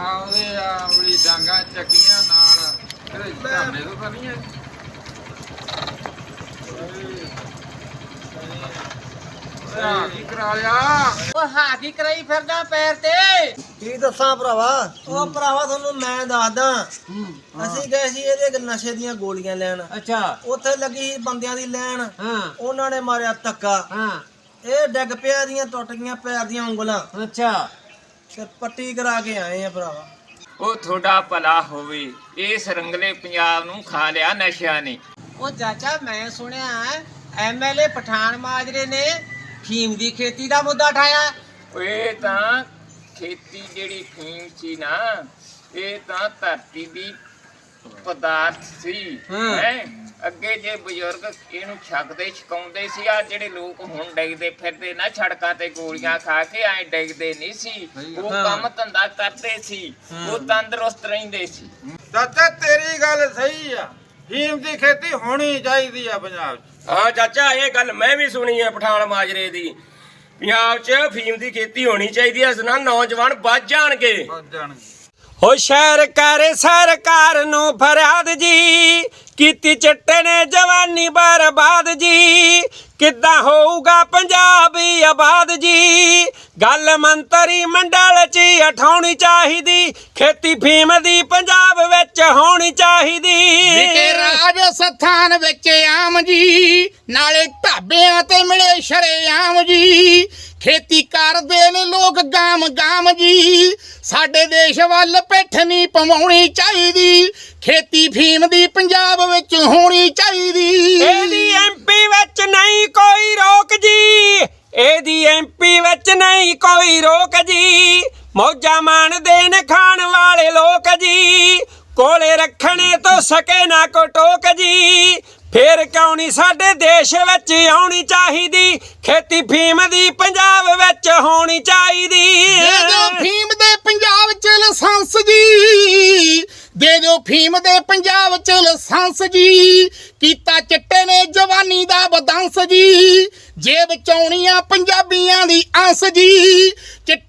ਆਉਂਦੇ ਆ ਬੜੀ ਡਾਂਗਾ ਚੱਕੀਆਂ ਨਾਲ। ਕਿਹੜੇ ਝਰਨੇ ਤੋਂ ਤਾਂ ਨਹੀਂ ਹੈ ਆ ਕੀ ਕਰਾ ਲਿਆ ਉਹ ਹਾਕੀ ਕਰਾਈ ਫਿਰਦਾ ਪੈਰ ਤੇ? ਕੀ ਦੱਸਾਂ ਭਰਾਵਾ? ਉਹ ਭਰਾਵਾ ਤੁਹਾਨੂੰ ਮੈਂ ਦੱਸਦਾ। ਅਸੀਂ ਗਏ ਸੀ ਇਹਦੇ ਨਸ਼ੇ ਦੀਆਂ ਗੋਲੀਆਂ ਲੈਣ। ਅੱਛਾ। ਉੱਥੇ ਲੱਗੀ ਸੀ ਬੰਦਿਆਂ ਦੀ ਲੈਣ। ਹਾਂ। ਉਹਨਾਂ ਨੇ ਮਾਰਿਆ ਧੱਕਾ। ਹਾਂ। ਇਹ ਡਿੱਗ ਪਿਆ ਦੀਆਂ ਟੁੱਟ ਗਈਆਂ ਪੈਰ ਦੀਆਂ ਉਂਗਲਾਂ। ਅੱਛਾ। ਤੇ ਪੱਟੀ ਕਰਾ ਕੇ ਆਏ ਆ ਭਰਾਵਾ। ਉਹ ਤੁਹਾਡਾ ਭਲਾ ਹੋਵੇ ਇਸ ਰੰਗਲੇ ਪੰਜਾਬ ਨੂੰ ਖਾ ਲਿਆ ਨਸ਼ਿਆਂ ਨੇ। ਉਹ ਚਾਚਾ ਮੈਂ ਸੁਣਿਆ ਐਮਐਲਏ ਪਠਾਨ ਮਾਜਰੇ ਨੇ ਫੀਮ ਦੀ ਖੇਤੀ ਦਾ ਮੁੱਦਾ ਉਠਾਇਆ ਓਏ ਤਾਂ ਖੇਤੀ ਜਿਹੜੀ ਫੀਮ ਸੀ ਨਾ ਇਹ ਤਾਂ ਧਰਤੀ ਦੀ ਪਦਾਰਥ ਸੀ ਹਾਂ। ਅੱਗੇ ਜੇ ਬਜ਼ੁਰਗ ਇਹਨੂੰ ਛਕਦੇ ਛਕਾਉਂਦੇ ਸੀ ਆ ਜਿਹੜੇ ਲੋਕ ਹੁਣ ਡਿੱਗਦੇ ਫਿਰਦੇ ਨਾ ਸੜਕਾਂ ਤੇ ਗੋਲੀਆਂ ਖਾ ਕੇ ਐ ਡਿੱਗਦੇ ਨਹੀਂ ਸੀ। ਉਹ। ਕੰਮ ਧੰਦਾ ਕਰਦੇ ਸੀ। ਉਹ ਤੰਦਰੁਸਤ ਰਹਿੰਦੇ ਸੀ। ਚਾਚਾ ਤੇਰੀ ਗੱਲ ਸਹੀ ਆ। ਫੀਮ ਦੀ ਖੇਤੀ ਹੋਣੀ ਚਾਹੀਦੀ ਆ ਪੰਜਾਬ 'ਚ। ਹਾਂ ਚਾਚਾ ਇਹ ਗੱਲ ਮੈਂ ਵੀ ਸੁਣੀ ਹੈ ਪਠਾਨ ਮਾਜਰੇ ਦੀ। ਪੰਜਾਬ 'ਚ ਫੀਮ ਦੀ ਖੇਤੀ ਹੋਣੀ ਚਾਹੀਦੀ ਹੈ ਇਸ ਨਾਲ ਨੌਜਵਾਨ ਵੱਧ ਜਾਣਗੇ। ਵੱਧ ਜਾਣਗੇ। ਹੋ ਸ਼ਹਿਰ ਕਰੇ ਸਰਕਾਰ ਨੂੰ ਫਰਿਆਦ ਜੀ, ਕੀਤੀ ਚਿੱਟੇ ਨੇ ਜਵਾਨੀ ਬਰਬਾਦ ਜੀ। ਕਿੱਦਾਂ ਹੋਊਗਾ ਪੰਜਾਬੀ ਆਬਾਦ ਜੀ? ਗੱਲ ਮੰਤਰੀ ਮੰਡਲ 'ਚ ਉਠਾਉਣੀ ਚਾਹੀਦੀ, ਖੇਤੀ ਫੀਮ ਦੀ ਪੰਜਾਬ ਵਿੱਚ ਹੋਣੀ ਚਾਹੀਦੀ। ਵਿਕੇ ਰਾਜ ਸਥਾਨ ਵਿੱਚ ਆਮ ਜੀ, ਨਾਲੇ ਢਾਬਿਆਂ ਤੇ ਮਿਲੇ ਸ਼ਰੇਆਮ ਜੀ। ਖੇਤੀ ਕਰਦੇ ਨੇ ਲੋਕ ਗਾਮ ਗਾਮ ਜੀ। ਸਾਡੇ ਦੇਸ਼ ਵੱਲ ਪਿੱਠ ਨਹੀਂ ਪਵਾਉਣੀ ਚਾਹੀਦੀ। ਖੇਤੀ ਫੀਮ ਦੀ ਪੰਜਾਬ ਵਿੱਚ ਹੋਣੀ ਚਾਹੀਦੀ। ਇਹਦੀ ਐਮਪੀ ਵਿੱਚ ਨਹੀਂ ਕੋਈ ਰੋਕ ਜੀ। ਇਹਦੀ ਐਮਪੀ ਵਿੱਚ ਨਹੀਂ ਕੋਈ ਰੋਕ ਜੀ। ਮੌਜਾਂ ਮਾਣਦੇ ਨੇ ਖਾਣ ਵਾਲੇ ਲੋਕ ਜੀ। ਕੋਲੇ ਰੱਖਣੇ ਤੋਂ ਸਕੇ ਨਾ ਕੋ ਟੋਕ ਜੀ। ਫੇਰ ਕਿਉਂ ਨਹੀਂ ਸਾਡੇ ਦੇਸ਼ ਵਿੱਚ ਆਉਣੀ ਚਾਹੀਦੀ? ਖੇਤੀ ਫੀਮ ਦੀ ਪੰਜਾਬ ਵਿੱਚ ਹੋਣੀ ਚਾਹੀਦੀ। ਦੇ ਦਿਓ ਫੀਮ ਦੇ ਪੰਜਾਬ ਚ ਲਾਇਸੈਂਸ ਜੀ। ਦੇ ਦਿਓ ਫੀਮ ਦੇ ਪੰਜਾਬ ਚ ਲਾਇਸੈਂਸ ਜੀ। ਕੀਤਾ ਚਿੱਟੇ ਨੇ ਜਵਾਨੀ ਦਾ ਬਦੰਸ ਜੀ। ਜੇਬ ਚੌਣੀਆਂ ਪੰਜਾਬੀਆਂ ਦੀ ਆਸ ਜੀ। ਚਿੱਟੇ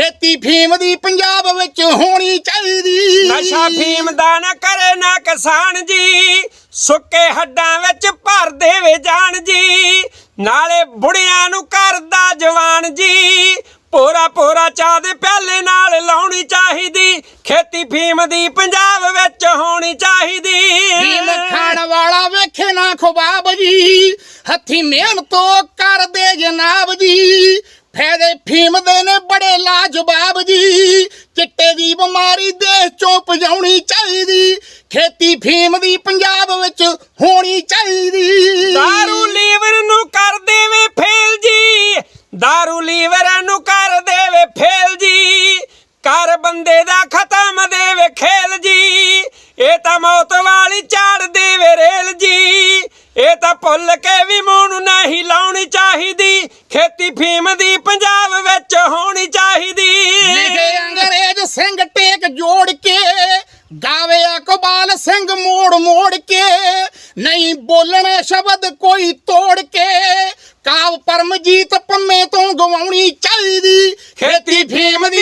ਖੇਤੀ ਫੀਮ ਦੀ ਪੰਜਾਬ ਵਿੱਚ ਹੋਣੀ ਚਾਹੀਦੀ। ਨਸ਼ਾ ਫੀਮ ਦਾ ਨਾ ਕਰੇ ਨਾ ਕਿਸਾਨ ਜੀ ਸੁੱਕੇ ਹੱਡਾਂ ਵਿੱਚ ਭਰ ਦੇਵੇ ਜਾਨ ਜੀ। ਨਾਲੇ ਬੁੜਿਆਂ ਨੂੰ ਕਰਦਾ ਜਵਾਨ ਜੀ ਪੂਰਾ ਪੂਰਾ ਚਾਹ ਦੇ ਪਿਆਲੇ ਨਾਲ ਲਾਉਣੀ ਚਾਹੀਦੀ। ਖੇਤੀ ਫੀਮ ਦੀ ਪੰਜਾਬ ਵਿੱਚ ਹੋਣੀ ਚਾਹੀਦੀ। ਫੀਮ ਖਾਣ ਵਾਲਾ ਵੇਖੇ ਨਾ ਖੁਬਾਬ ਜੀ ਹੱਥੀ ਮਿਹਨਤੋਂ ਕਰਦੇ ਜਨਾਬ ਜੀ। ਫਾਇਦੇ ਫੀਮ ਦੇ ਨੇ ਬੜੇ ਲਾਜਵਾਬ ਜੀ। ਚਿੱਟੇ ਦੀ ਬਿਮਾਰੀ ਦੇਸ਼ ਚੋਂ ਪਜਾਉਣੀ ਚਾਹੀਦੀ। ਖੇਤੀ ਫੀਮ ਦੀ ਪੰਜਾਬ ਵਿੱਚ ਹੋਣੀ ਚਾਹੀਦੀ। ਨਹੀਂ ਬੋਲਣਾ ਸ਼ਬਦ ਕੋਈ ਤੋੜ ਕੇ। ਕਾਵ ਪਰਮਜੀਤ ਪੰਮੇ ਤੋਂ ਗਵਾਉਣੀ ਚਾਹੀਦੀ। ਖੇਤੀ ਫੀਮ ਦੀ